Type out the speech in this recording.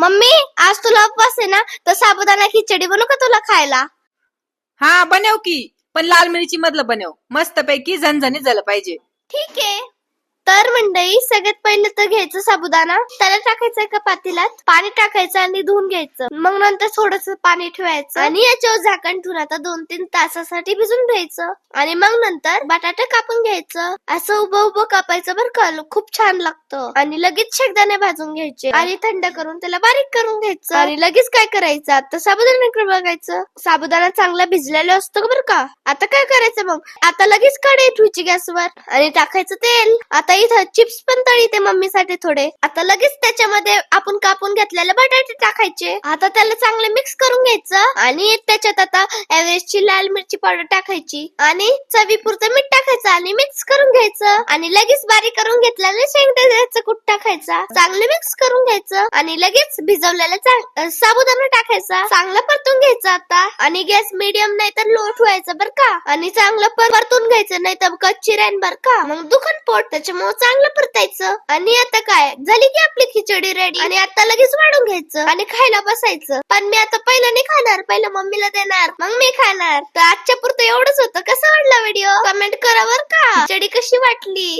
Mummy आज तुला उपवास आहे ना? तर साबुदाणा खिचडी बनवू का तुला खायला? हा बनव की. पण लाल मिरची मधलं बनव. मस्त पैकी झणझणीत झालं पाहिजे. ठीक आहे. मंडळी सगळ्यात पहिले तर घ्यायचं साबुदाणा. त्याला टाकायचं एका पातेल्यात पाणी टाकायचं आणि धुवून घ्यायचं. मग नंतर थोडस पाणी ठेवायचं. आणि याच्यावर झाकण ठेवून आता दोन तीन तासासाठी भिजून घ्यायचं. आणि मग नंतर बटाटा कापून घ्यायचं. असं उभं उभं कापायचं बरं का. खूप छान लागतं. आणि लगेच शेगदाणे भाजून घ्यायचे. आणि थंड करून त्याला बारीक करून घ्यायचं. आणि लगेच काय करायचं? आता साबुदाण्याकडे बघायचं. साबुदाणा चांगला भिजलेला असतो बरं का? आता काय करायचं मग? आता लगेच कढई ठेवायची गॅसवर. आणि टाकायचं तेल. आता इथं चिप्स पण तळीते मम्मीसाठी थोडे. आता लगेच त्याच्यामध्ये आपण कापून घेतलेले बटाटे टाकायचे. आता त्याला चांगले मिक्स करून घ्यायचं आणि त्याच्यात आता एव्हरेस्टची लाल मिरची पावडर टाकायची आणि चवीपुरतं मीठ टाकायचं आणि मिक्स करून घ्यायचं. आणि लगेच बारीक करून घेतलेलं शेंगदाण्याचं कूट टाकायचा. चांगलं मिक्स करून घ्यायचं आणि लगेच भिजवलेलं चांग- साबुदाणा टाकायचा. चांगलं परतून घ्यायचं आता आणि गॅस मिडियम नाही तर लो ठेवायचं बर का. आणि चांगलं परतून घ्यायचं नाही तर कच्ची राहीन बर का. मग दुखन पोट त्याच्यामुळे चांगलं परतायचं? आणि आता काय? झाली की आपली खिचडी रेडी आणि आता लगेच वाढून घ्यायचं. आणि खायला बसायचं. पण मी आता पहिलं नाही खाणार. पहिलं मम्मीला देणार. मग मी खाणार. तर आजच्या पुरतं एवढंच होतं. कसं वाटलं व्हिडिओ कमेंट करा बर का. खिचडी कशी वाटली?